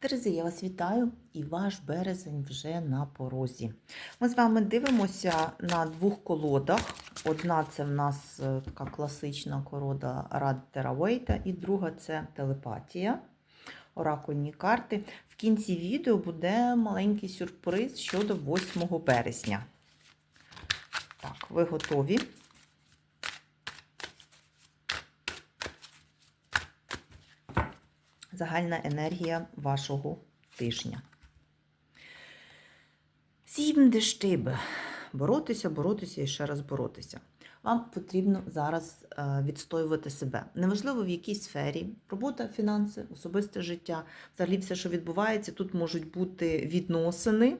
Терези, я вас вітаю і ваш березень вже на порозі. Ми з вами дивимося на двох колодах. Одна це в нас е, така класична корода Раддера Вейта, і друга це телепатія, оракульні карти. В кінці відео буде маленький сюрприз щодо 8 березня. Так, ви готові? Загальна енергія вашого тижня. Сім дештиби. Боротися, боротися і ще раз боротися. Вам потрібно зараз е, відстоювати себе. Неважливо в якій сфері, робота, фінанси, особисте життя, взагалі все, що відбувається, тут можуть бути відносини,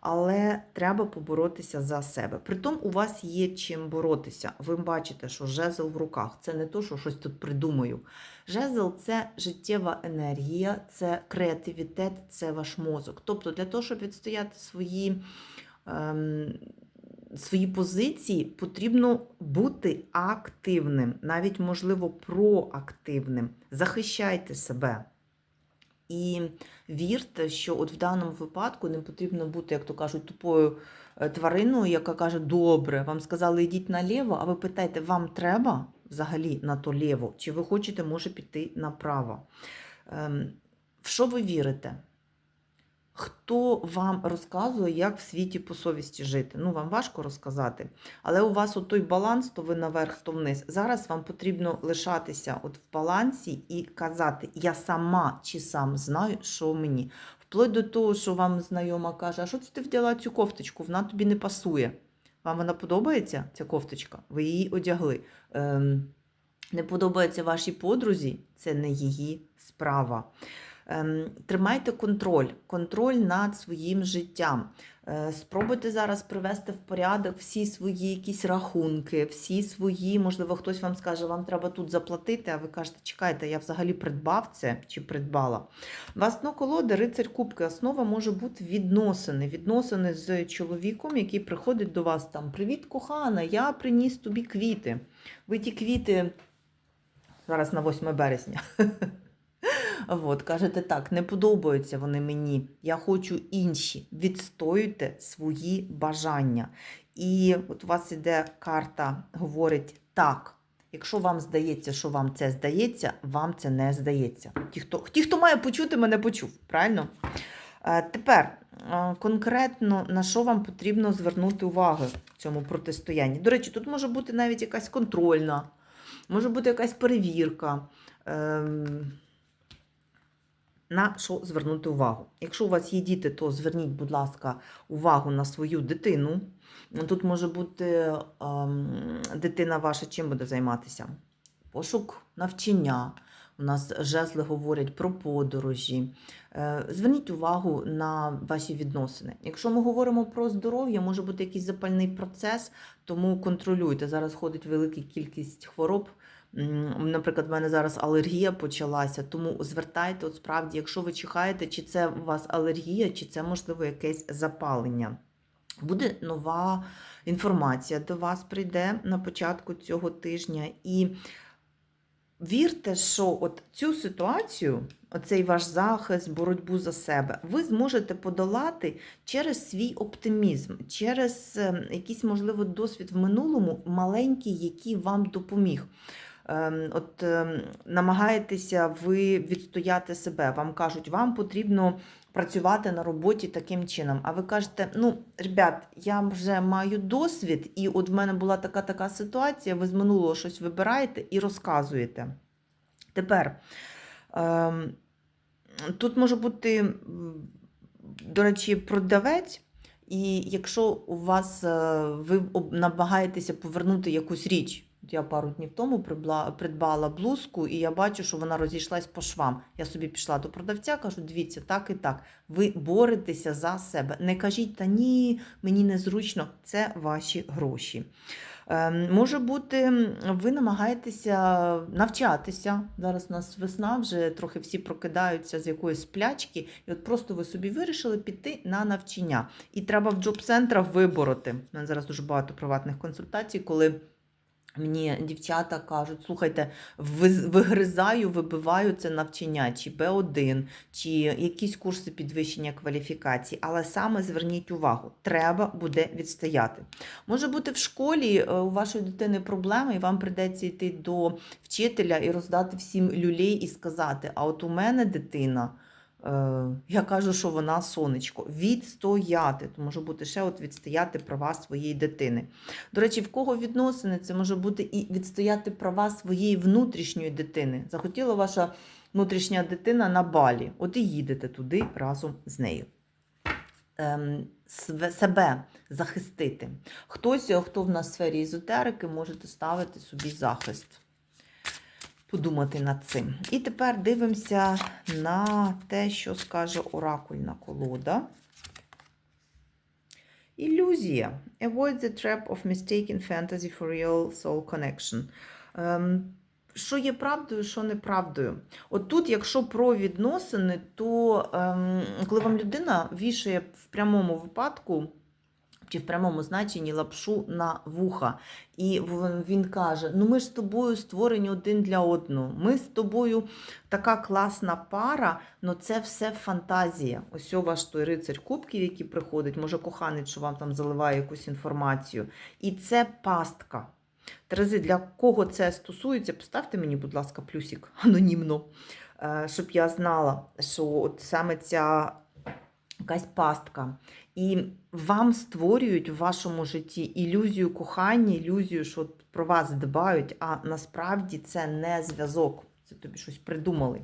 але треба поборотися за себе. Притом у вас є чим боротися. Ви бачите, що жезл в руках це не то, що щось тут придумаю. Жезл це життєва енергія, це креативітет, це ваш мозок. Тобто, для того, щоб відстояти свої. Ем, Свої позиції потрібно бути активним, навіть, можливо, проактивним. Захищайте себе. І вірте, що от в даному випадку не потрібно бути, як то кажуть, тупою е, твариною, яка каже, добре, вам сказали, йдіть наліво, а ви питаєте, вам треба взагалі на то ліво? Чи ви хочете, може, піти направо? Ем, В що ви вірите? Хто вам розказує, як в світі по совісті жити? Ну, вам важко розказати. Але у вас от той баланс, то ви наверх, то вниз. Зараз вам потрібно лишатися от в балансі і казати, я сама чи сам знаю, що мені. Вплоть до того, що вам знайома каже, а що це ти вдяла цю кофточку? Вона тобі не пасує. Вам вона подобається, ця кофточка? Ви її одягли. Ем, не подобається вашій подрузі, це не її справа. Ем, Тримайте контроль, контроль над своїм життям. Е, Спробуйте зараз привести в порядок всі свої якісь рахунки, всі свої, можливо, хтось вам скаже, вам треба тут заплатити, а ви кажете, чекайте, я взагалі придбав це чи придбала. У вас дно колоди, рицарь кубки. Основа може бути відносини. Відносини з чоловіком, який приходить до вас там: Привіт, кохана, я приніс тобі квіти. Ви ті квіти зараз на 8 березня. От, кажете так, не подобаються вони мені. Я хочу інші. Відстоюйте свої бажання. І от у вас іде карта, говорить так. Якщо вам здається, що вам це здається, вам це не здається. Ті, хто, ті, хто має почути, мене почув. Правильно? Е, Тепер е, конкретно на що вам потрібно звернути увагу в цьому протистоянні. До речі, тут може бути навіть якась контрольна, може бути якась перевірка. На що звернути увагу. Якщо у вас є діти, то зверніть, будь ласка, увагу на свою дитину. Тут може бути ем, дитина ваша чим буде займатися? Пошук навчання. У нас жезли говорять про подорожі. Е, Зверніть увагу на ваші відносини. Якщо ми говоримо про здоров'я, може бути якийсь запальний процес, тому контролюйте. Зараз ходить велика кількість хвороб. Наприклад, в мене зараз алергія почалася, тому звертайте, от справді, якщо ви чихаєте, чи це у вас алергія, чи це, можливо, якесь запалення. Буде нова інформація до вас прийде на початку цього тижня. І вірте, що от цю ситуацію, оцей ваш захист, боротьбу за себе, ви зможете подолати через свій оптимізм, через е, якийсь, можливо, досвід в минулому маленький, який вам допоміг. Ем, От ем, намагаєтеся ви відстояти себе. Вам кажуть, вам потрібно працювати на роботі таким чином. А ви кажете, ну, ребят, я вже маю досвід, і от в мене була така така ситуація, ви з минулого щось вибираєте і розказуєте. Тепер ем, тут може бути, до речі, продавець. І якщо у вас е, ви намагаєтеся повернути якусь річ, Я пару днів тому придбала блузку, і я бачу, що вона розійшлась по швам. Я собі пішла до продавця, кажу: дивіться, так і так. Ви боретеся за себе. Не кажіть, та ні, мені незручно, це ваші гроші. Ем, Може бути, ви намагаєтеся навчатися. Зараз у нас весна, вже трохи всі прокидаються з якоїсь сплячки, і от просто ви собі вирішили піти на навчання. І треба в джоб-центрах вибороти. У мене зараз дуже багато приватних консультацій, коли Мені дівчата кажуть, слухайте, вигризаю, вибиваю це навчання, чи Б1, чи якісь курси підвищення кваліфікації, але саме зверніть увагу, треба буде відстояти. Може бути в школі е, у вашої дитини проблеми, і вам прийдеться йти до вчителя і роздати всім люлей і сказати: а от у мене дитина. Е, Я кажу, що вона сонечко. Відстояти. То може бути ще от відстояти права своєї дитини. До речі, в кого відносини, це може бути і відстояти права своєї внутрішньої дитини. Захотіла ваша внутрішня дитина на балі. От і їдете туди разом з нею. Ем, себе захистити. Хтось, хто в нас в сфері езотерики, можете ставити собі захист. Подумати над цим. І тепер дивимося на те, що скаже оракульна колода. Ілюзія. Avoid the trap of mistaken fantasy for real soul connection. Ем, що є правдою, що неправдою. От тут, якщо про відносини, то ем, коли вам людина вішає в прямому випадку чи в прямому значенні лапшу на вуха, і він каже: Ну ми ж з тобою створені один для одного. Ми з тобою така класна пара, але це все фантазія. Ось о ваш той рицарь кубків, який приходить, може коханець, що вам там заливає якусь інформацію. І це пастка. Терези, для кого це стосується, поставте мені, будь ласка, плюсик анонімно, е, щоб я знала, що от саме ця якась пастка. І вам створюють в вашому житті ілюзію кохання, ілюзію, що про вас дбають, а насправді це не зв'язок. Це тобі щось придумали.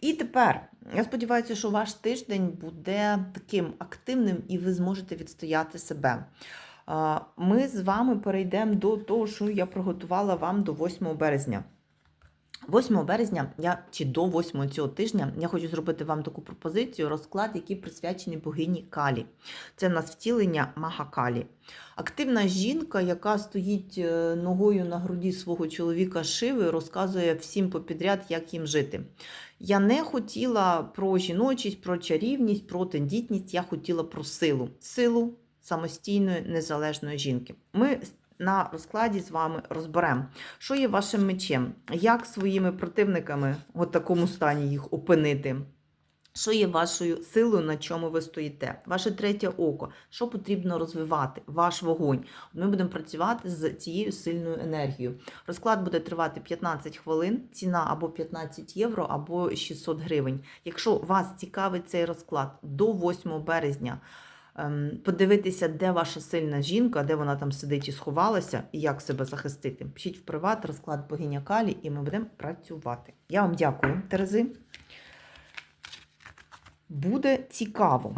І тепер, я сподіваюся, що ваш тиждень буде таким активним і ви зможете відстояти себе. Ми з вами перейдемо до того, що я приготувала вам до 8 березня. 8 березня я чи до 8 цього тижня я хочу зробити вам таку пропозицію, розклад, який присвячений богині Калі. Це нас втілення Махакалі. Активна жінка, яка стоїть е, ногою на груді свого чоловіка Шиви, розказує всім попідряд, як їм жити. Я не хотіла про жіночість, про чарівність, про тендітність, я хотіла про силу. Силу самостійної незалежної жінки. Ми на розкладі з вами розберемо, що є вашим мечем, як своїми противниками в такому стані їх опинити. Що є вашою силою, на чому ви стоїте? Ваше третє око, що потрібно розвивати? Ваш вогонь. Ми будемо працювати з цією сильною енергією. Розклад буде тривати 15 хвилин, ціна або 15 євро, або 600 гривень. Якщо вас цікавить цей розклад до 8 березня, подивитися, де ваша сильна жінка, де вона там сидить і сховалася, і як себе захистити. Пишіть в приват розклад богиня Калі, і ми будемо працювати. Я вам дякую, Терези. Буде цікаво.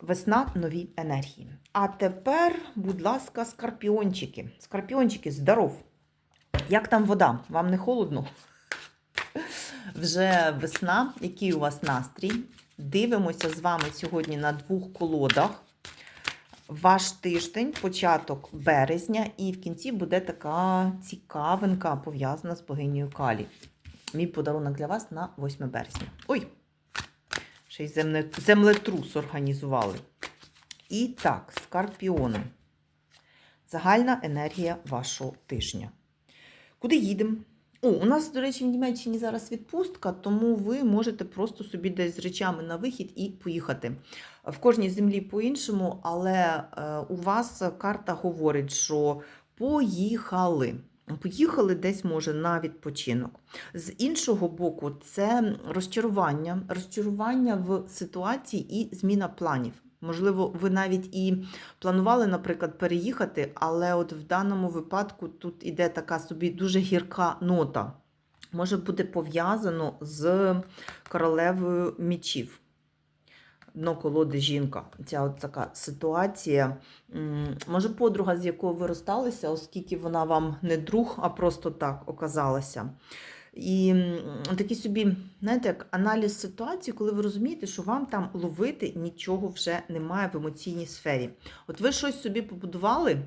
Весна нові енергії. А тепер, будь ласка, скорпіончики. Скорпіончики, здоров! Як там вода? Вам не холодно? Вже весна. Який у вас настрій? Дивимося з вами сьогодні на двох колодах. Ваш тиждень, початок березня, і в кінці буде така цікавинка, пов'язана з богинею Калі. Мій подарунок для вас на 8 березня. Ой! Ще й землетрус організували. І так, скорпіони. Загальна енергія вашого тижня. Куди їдемо? О, у нас, до речі, в Німеччині зараз відпустка, тому ви можете просто собі десь з речами на вихід і поїхати. В кожній землі по-іншому, але е, у вас карта говорить, що поїхали. Поїхали десь, може, на відпочинок. З іншого боку, це розчарування, розчарування в ситуації і зміна планів. Можливо, ви навіть і планували, наприклад, переїхати, але от в даному випадку тут іде така собі дуже гірка нота. Може бути пов'язано з королевою мічів. Дно колоди жінка. Ця от така ситуація. Може, подруга, з якою ви розсталися, оскільки вона вам не друг, а просто так оказалася. І такий собі, знаєте, як аналіз ситуації, коли ви розумієте, що вам там ловити нічого вже немає в емоційній сфері. От ви щось собі побудували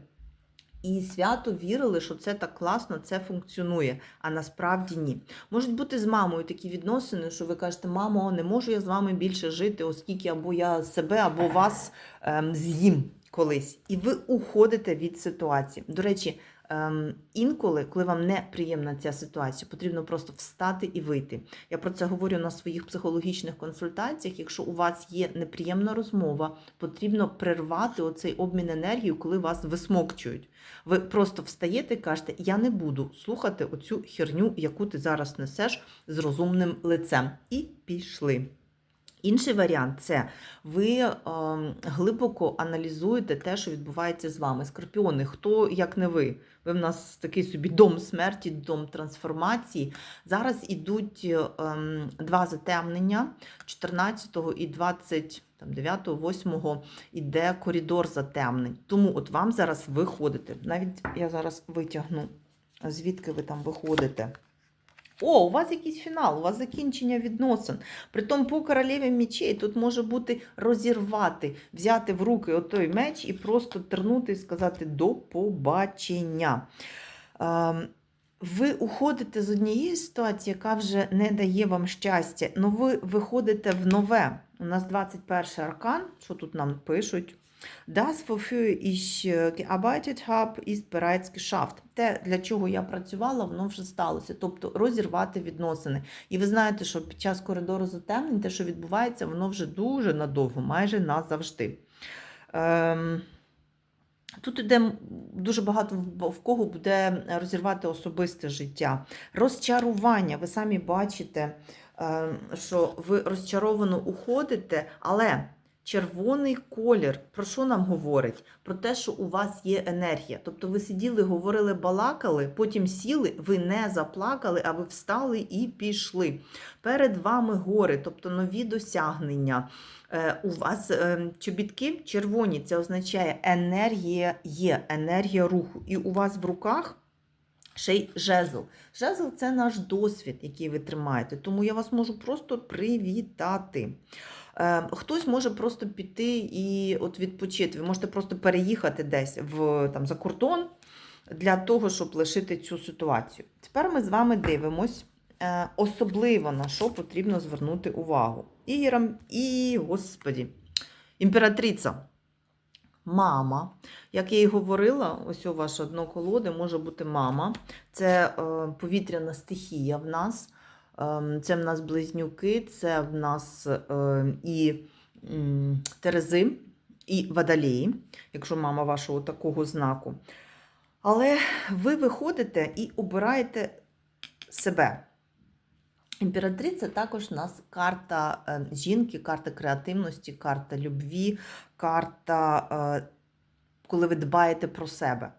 і свято вірили, що це так класно, це функціонує, а насправді ні. Можуть бути з мамою такі відносини, що ви кажете, мамо, не можу я з вами більше жити, оскільки або я себе, або вас ем, з'їм колись. І ви уходите від ситуації. До речі, інколи, коли вам неприємна ця ситуація, потрібно просто встати і вийти. Я про це говорю на своїх психологічних консультаціях. Якщо у вас є неприємна розмова, потрібно прервати оцей обмін енергією, коли вас висмокчують. Ви просто встаєте і кажете, я не буду слухати оцю херню, яку ти зараз несеш з розумним лицем. І пішли. Інший варіант це ви е, глибоко аналізуєте те, що відбувається з вами. Скорпіони, хто як не ви? Ви в нас такий собі дом смерті, дом трансформації. Зараз ідуть е, ем, два затемнення 14 і 29, 8 іде коридор затемнень. Тому от вам зараз виходите. Навіть я зараз витягну, звідки ви там виходите. О, у вас якийсь фінал, у вас закінчення відносин. Притом по королеві мечей тут може бути розірвати, взяти в руки отой меч і просто тернути і сказати до побачення. Ем, ви уходите з однієї ситуації, яка вже не дає вам щастя, але ви виходите в нове. У нас 21 аркан, що тут нам пишуть? Das, wofür ich äh, gearbeitet habe, ist bereits geschafft. Те, для чого я працювала, воно вже сталося. Тобто розірвати відносини. І ви знаєте, що під час коридору затемнень те, що відбувається, воно вже дуже надовго, майже назавжди. Ем... Тут іде дуже багато в кого буде розірвати особисте життя. Розчарування. Ви самі бачите, ем, що ви розчаровано уходите, але. Червоний колір, про що нам говорить? Про те, що у вас є енергія. Тобто ви сиділи, говорили, балакали, потім сіли, ви не заплакали, а ви встали і пішли. Перед вами гори, тобто нові досягнення. Е, у вас е, чобітки червоні, це означає енергія є, енергія руху. І у вас в руках. Ще й жезл. Жезл це наш досвід, який ви тримаєте. Тому я вас можу просто привітати. Е, хтось може просто піти і от відпочити. Ви можете просто переїхати десь в, там, за кордон для того, щоб лишити цю ситуацію. Тепер ми з вами дивимось е, особливо на що потрібно звернути увагу. І, і господі, імператриця. Мама, як я і говорила, ось у ваша дно колоди може бути мама. Це е, повітряна стихія в нас. Ем, це в нас близнюки, це в нас е, і Терези, і Водолії, якщо мама вашого такого знаку. Але ви виходите і обираєте себе. Імператриця також у нас карта е, жінки, карта креативності, карта любві, карта, е, коли ви дбаєте про себе.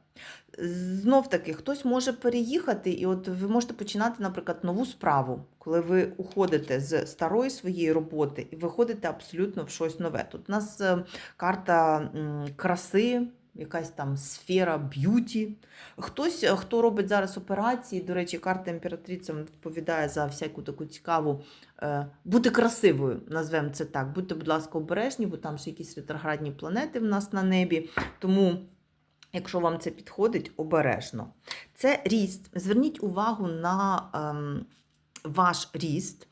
Знов таки, хтось може переїхати, і от ви можете починати, наприклад, нову справу, коли ви уходите з старої своєї роботи і виходите абсолютно в щось нове. Тут у нас е, карта краси, якась там сфера б'юті. Хтось, е, хто робить зараз операції, до речі, карта імператриця відповідає за всяку таку цікаву е, бути красивою, назвемо це так. Будьте, будь ласка, обережні, бо там ще якісь ретроградні планети в нас на небі. Тому. Якщо вам це підходить, обережно. Це ріст. Зверніть увагу на ем, ваш ріст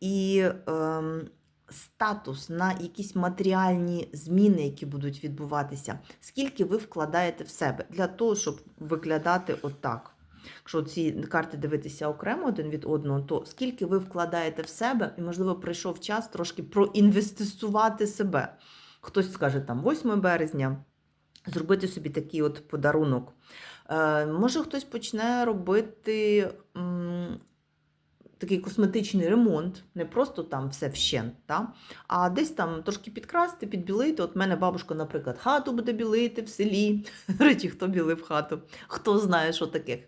і ем, статус, на якісь матеріальні зміни, які будуть відбуватися. Скільки ви вкладаєте в себе для того, щоб виглядати отак. Якщо ці карти дивитися окремо один від одного, то скільки ви вкладаєте в себе, і, можливо, прийшов час трошки проінвестувати себе. Хтось скаже, там 8 березня зробити собі такий от подарунок. Е, може, хтось почне робити такий косметичний ремонт, не просто там все вщент, та? а десь там трошки підкрасти, підбілити. От мене бабушка, наприклад, хату буде білити в селі. Речі, хто білив хату, хто знає, що таке.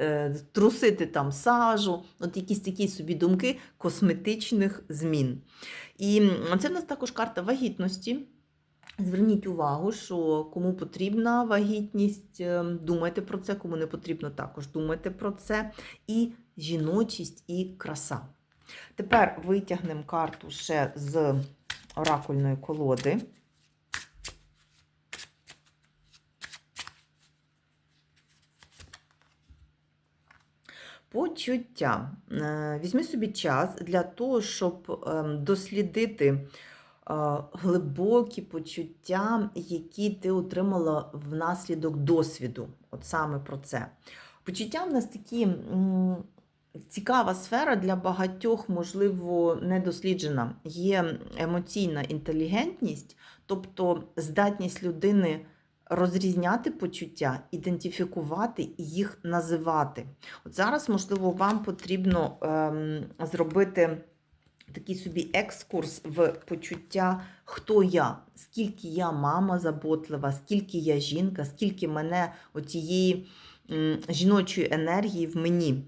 Е, трусити там сажу, от якісь такі собі думки косметичних змін. І це в нас також карта вагітності. Зверніть увагу, що кому потрібна вагітність, ем, думайте про це, кому не потрібно, також думайте про це. І жіночість, і краса. Тепер витягнемо карту ще з оракульної колоди. Почуття. Е, візьми собі час для того, щоб ем, дослідити глибокі почуття, які ти отримала внаслідок досвіду. От саме про це. Почуття в нас такі цікава сфера для багатьох, можливо, недосліджена. Є емоційна інтелігентність, тобто здатність людини розрізняти почуття, ідентифікувати і їх називати. От зараз, можливо, вам потрібно ем, зробити такий собі екскурс в почуття, хто я, скільки я мама заботлива, скільки я жінка, скільки мене оцієї м, жіночої енергії в мені.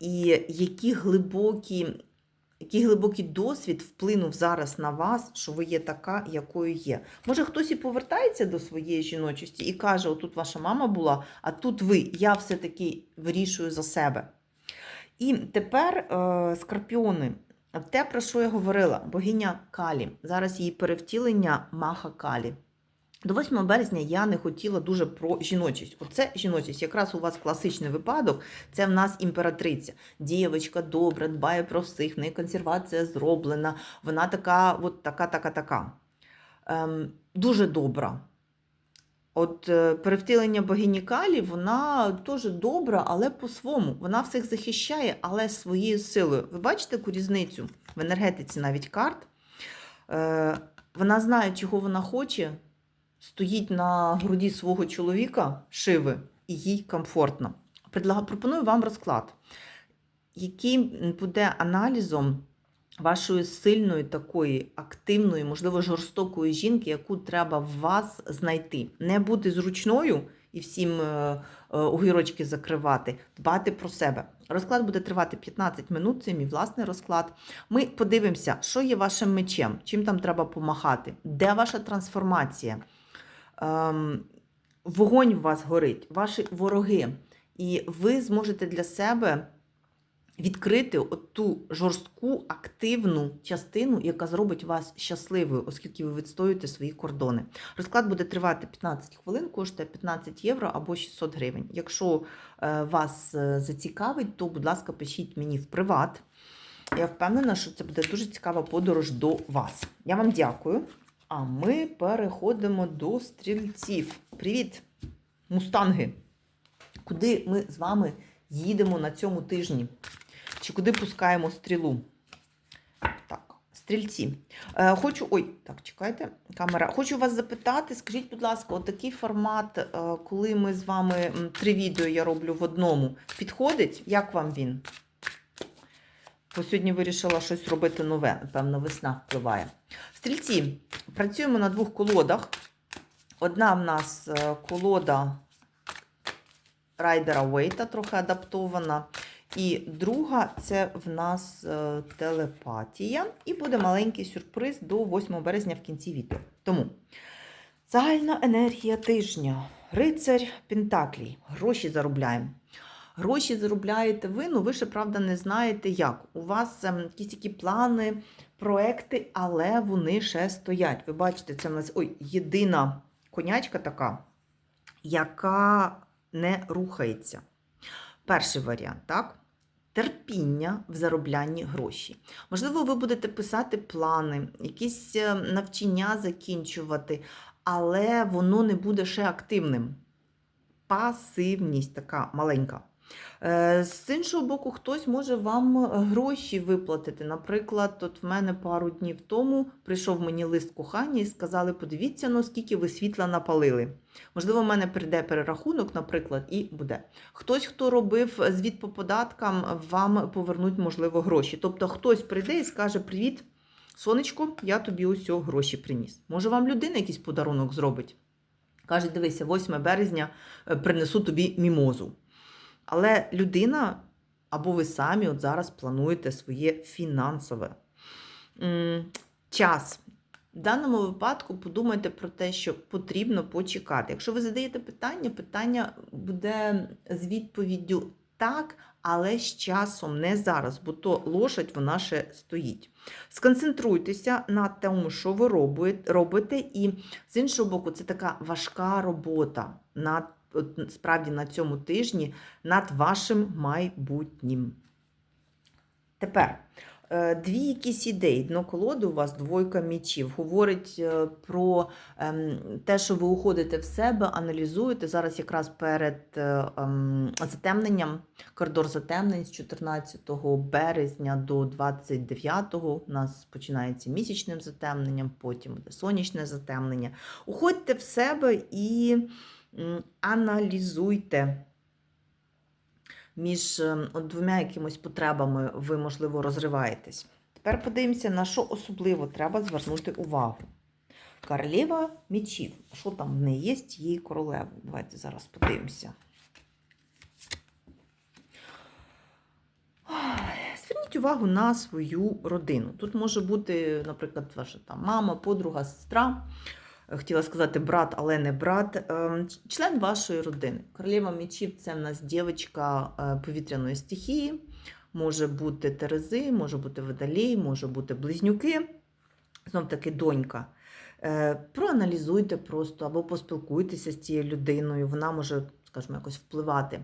І які глибокі, який глибокий досвід вплинув зараз на вас, що ви є така, якою є. Може, хтось і повертається до своєї жіночості і каже: отут ваша мама була, а тут ви, я все-таки вирішую за себе. І тепер е, скорпіони. Те, про що я говорила, богиня Калі. Зараз її перевтілення Маха Калі. До 8 березня я не хотіла дуже про жіночість. Оце жіночість, якраз у вас класичний випадок, це в нас імператриця. Дівочка добра, дбає про всіх, в неї консервація зроблена, вона така, от така, така, така. Ем, дуже добра. От е, перевтілення богині Калі, вона теж добра, але по-своєму. Вона всіх захищає, але своєю силою. Ви бачите яку різницю в енергетиці навіть карт? Е, Вона знає, чого вона хоче, стоїть на груді свого чоловіка, шиви, і їй комфортно. Пропоную вам розклад, який буде аналізом вашої сильної, такої активної, можливо, жорстокої жінки, яку треба в вас знайти. Не бути зручною і всім е, е, огірочки закривати, дбати про себе. Розклад буде тривати 15 минут, це мій власний розклад. Ми подивимося, що є вашим мечем, чим там треба помахати, де ваша трансформація. Ем, вогонь в вас горить, ваші вороги. І ви зможете для себе відкрити ту жорстку, активну частину, яка зробить вас щасливою, оскільки ви відстоюєте свої кордони. Розклад буде тривати 15 хвилин, коштує 15 євро або 600 гривень. Якщо е, вас е, зацікавить, то, будь ласка, пишіть мені в приват. Я впевнена, що це буде дуже цікава подорож до вас. Я вам дякую. А ми переходимо до стрільців. Привіт, мустанги! Куди ми з вами їдемо на цьому тижні? Чи куди пускаємо стрілу? Так, стрільці. Е, хочу. Ой, так, чекайте, камера. Хочу вас запитати, скажіть, будь ласка, отакий формат, е, коли ми з вами три відео я роблю в одному, підходить? Як вам він? Бо сьогодні вирішила щось робити нове, напевно, весна впливає. Стрільці, працюємо на двох колодах. Одна в нас е, колода райдера Вейта, трохи адаптована. І друга це в нас е, телепатія. І буде маленький сюрприз до 8 березня в кінці відео. Тому загальна енергія тижня. Рицарь Пентаклій. Гроші заробляємо. Гроші заробляєте ви, ну ви ще, правда, не знаєте як. У вас ем, якісь такі плани, проекти, але вони ще стоять. Ви бачите, це в нас ой, єдина конячка така, яка не рухається. Перший варіант, так? Терпіння в зароблянні гроші. Можливо, ви будете писати плани, якісь е, навчання закінчувати, але воно не буде ще активним. Пасивність така маленька. Е, З іншого боку, хтось може вам гроші виплатити. Наприклад, от в мене пару днів тому прийшов мені лист кохання і сказали: подивіться, ну скільки ви світла напалили. Можливо, в мене прийде перерахунок, наприклад, і буде. Хтось, хто робив звіт по податкам, вам повернуть, можливо, гроші. Тобто хтось прийде і скаже: Привіт, сонечко, я тобі ось гроші приніс. Може, вам людина якийсь подарунок зробить? Каже, дивися, 8 березня е, принесу тобі мімозу. Але людина, або ви самі от зараз плануєте своє фінансове час. В даному випадку подумайте про те, що потрібно почекати. Якщо ви задаєте питання, питання буде з відповіддю так, але з часом, не зараз, бо то лошадь вона ще стоїть. Сконцентруйтеся на тому, що ви робите, і з іншого боку, це така важка робота над справді на цьому тижні над вашим майбутнім. Тепер е, дві якісь ідеї. Дно колоди у вас двойка мічів. Говорить е, про ем, те, що ви уходите в себе, аналізуєте. Зараз якраз перед е, ем, затемненням, коридор затемнень з 14 березня до 29 у нас починається місячним затемненням, потім буде сонячне затемнення. Уходьте в себе і аналізуйте. Між ем, двома якимось потребами ви, можливо, розриваєтесь. Тепер подивимося, на що особливо треба звернути увагу. Королева мечів. Що там в неї є з тією королевою? Давайте зараз подивимося. Зверніть увагу на свою родину. Тут може бути, наприклад, ваша там мама, подруга, сестра. Е, Хотіла сказати брат, але не брат. Ем, Член вашої родини. Королева мечів це в нас дівчинка е, повітряної стихії. Може бути Терези, може бути Водолій, може бути близнюки. Знов таки донька. Е, Проаналізуйте просто або поспілкуйтеся з цією людиною. Вона може, скажімо, якось впливати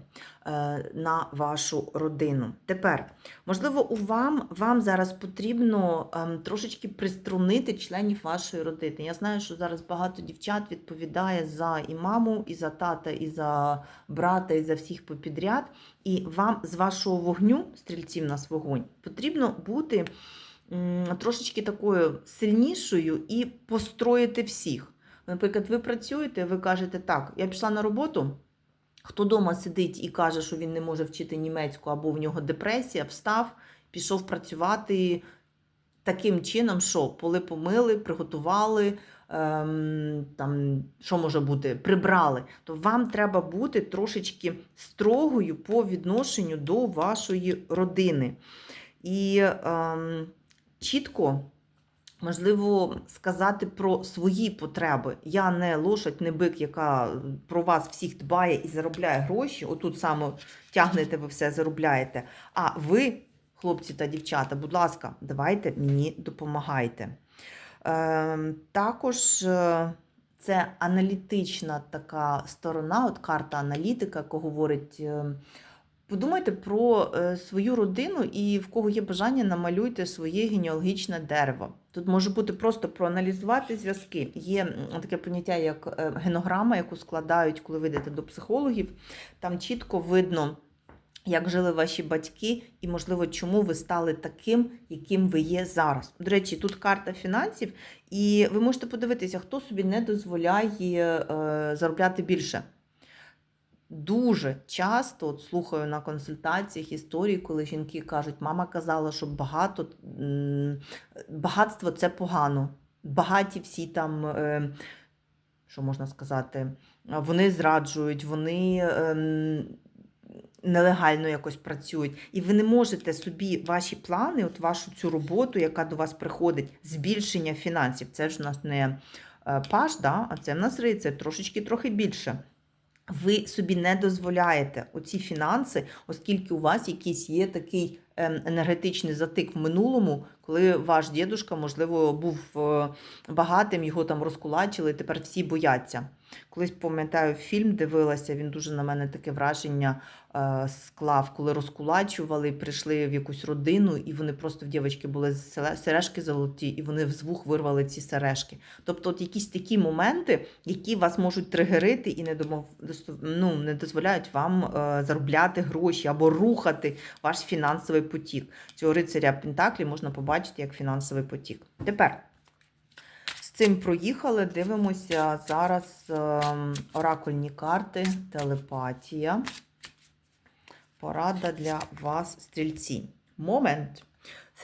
е, на вашу родину. Тепер, можливо, у вам, вам зараз потрібно ем, трошечки приструнити членів вашої родини. Я знаю, що зараз багато дівчат відповідає за і маму, і за тата, і за брата, і за всіх попідряд. І вам з вашого вогню, стрільців нас вогонь, потрібно бути трошечки такою сильнішою і построїти всіх. Наприклад, ви працюєте, ви кажете, так, я пішла на роботу. Хто вдома сидить і каже, що він не може вчити німецьку або в нього депресія, встав, пішов працювати таким чином, що поли помили, приготували, ем, там, що може бути, прибрали. То вам треба бути трошечки строгою по відношенню до вашої родини. І ем, чітко. Можливо, сказати про свої потреби. Я не лошадь, не бик, яка про вас всіх дбає і заробляє гроші. Отут саме тягнете ви все, заробляєте. А ви, хлопці та дівчата, будь ласка, давайте мені допомагайте. Ем, також е, це аналітична така сторона, от карта аналітика, яка говорить. Подумайте про е, свою родину і в кого є бажання, намалюйте своє генеалогічне дерево. Тут може бути просто проаналізувати зв'язки. Є таке поняття, як е, генограма, яку складають, коли ви йдете до психологів. Там чітко видно, як жили ваші батьки, і, можливо, чому ви стали таким, яким ви є зараз. До речі, тут карта фінансів, і ви можете подивитися, хто собі не дозволяє е, заробляти більше. Дуже часто от слухаю на консультаціях історії, коли жінки кажуть, мама казала, що багато багатство це погано. Багаті всі там, е, що можна сказати, вони зраджують, вони ем, нелегально якось працюють. І ви не можете собі ваші плани, от вашу цю роботу, яка до вас приходить, збільшення фінансів. Це ж у нас не е, паш, да? а це в нас рицар, трошечки трохи більше. Ви собі не дозволяєте оці фінанси, оскільки у вас якийсь є такий ем, енергетичний затик в минулому, коли ваш дідушка, можливо, був е, багатим, його там розкулачили, тепер всі бояться. Колись пам'ятаю, фільм дивилася, він дуже на мене таке враження е, склав, коли розкулачували, прийшли в якусь родину, і вони просто в дівчатки були сережки золоті, і вони з вух вирвали ці сережки. Тобто, от якісь такі моменти, які вас можуть тригерити і не домов... ну, не дозволяють вам е, заробляти гроші або рухати ваш фінансовий потік. Цього рицаря Пентаклі можна побачити як фінансовий потік. Тепер. Цим проїхали, дивимося зараз ем, оракульні карти, телепатія. Порада для вас, стрільці. Момент.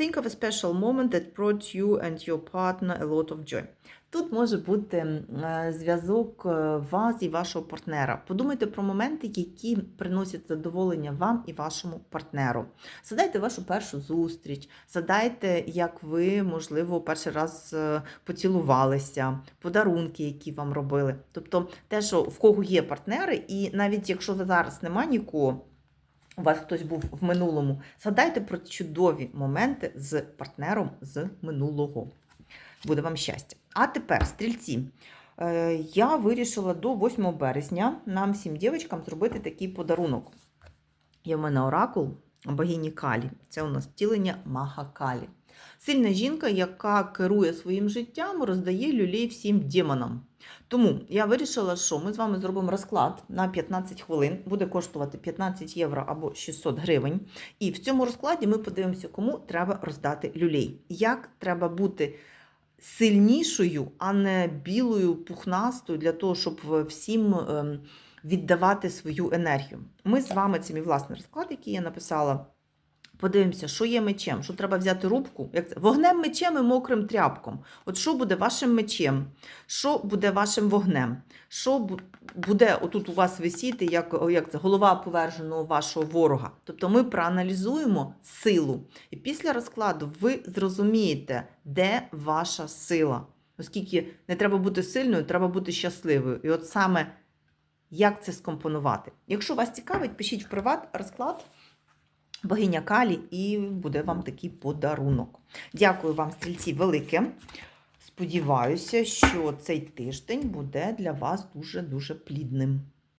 Think of a special moment that brought you and your partner a lot of joy. Тут може бути е, зв'язок е, вас і вашого партнера. Подумайте про моменти, які приносять задоволення вам і вашому партнеру. Згадайте вашу першу зустріч, згадайте, як ви, можливо, перший раз е, поцілувалися, подарунки, які вам робили. Тобто те, що в кого є партнери, і навіть якщо зараз нема нікого, у вас хтось був в минулому, згадайте про чудові моменти з партнером з минулого. Буде вам щастя. А тепер, стрільці, е, я вирішила до 8 березня нам всім дівчаткам зробити такий подарунок. Є в мене оракул, богині Калі. Це у нас втілення Мага Калі. Сильна жінка, яка керує своїм життям, роздає люлей всім демонам. Тому я вирішила, що ми з вами зробимо розклад на 15 хвилин, буде коштувати 15 євро або 600 гривень. І в цьому розкладі ми подивимося, кому треба роздати люлей. Як треба бути сильнішою, а не білою, пухнастою, для того, щоб всім ем, віддавати свою енергію. Ми з вами це мій власний розклад, який я написала. Подивимося, що є мечем, що треба взяти рубку, як це? вогнем, мечем і мокрим тряпком. От що буде вашим мечем, що буде вашим вогнем, що буде отут у вас висіти, як, як це, голова поверженого вашого ворога. Тобто ми проаналізуємо силу. І після розкладу ви зрозумієте, де ваша сила. Оскільки не треба бути сильною, треба бути щасливою. І от саме як це скомпонувати. Якщо вас цікавить, пишіть в приват розклад богиня Калі, і буде вам такий подарунок. Дякую вам, стрільці, велике. Сподіваюся, що цей тиждень буде для вас дуже-дуже плідним.